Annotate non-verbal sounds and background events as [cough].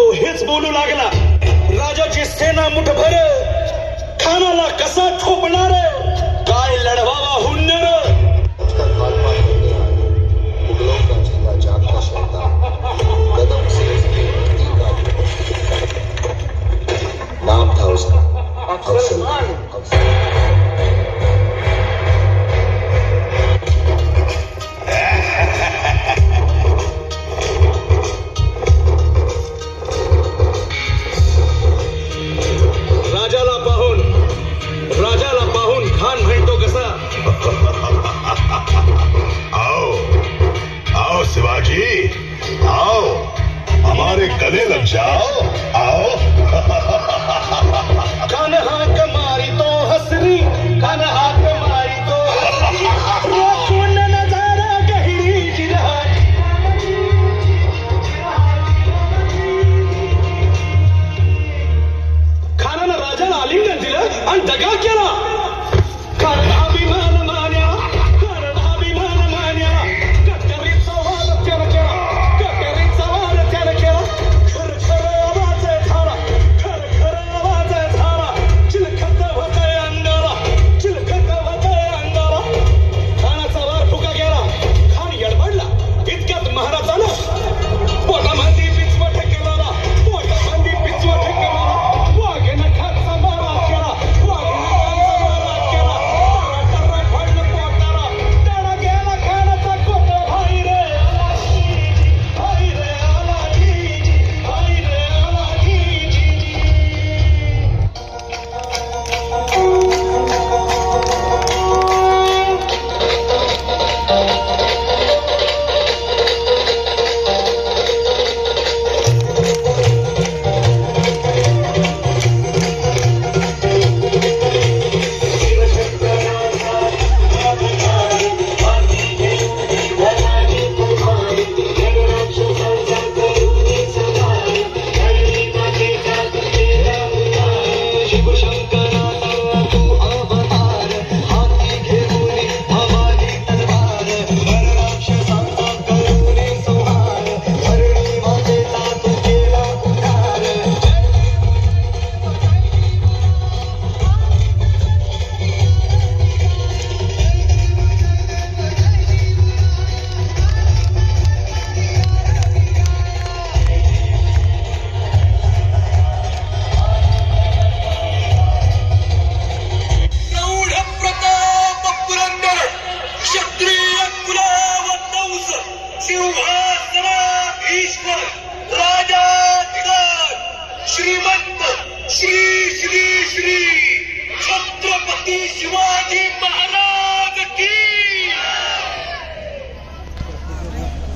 तो हेच बोलू लागला. राजाची सेना मुठभर खानाला कसा ठोपणार काय लढवावा हुन्नर? मुगलों कदे लग जाओ आओ। [laughs] कन्हा कमारी तो हसरी कन्हा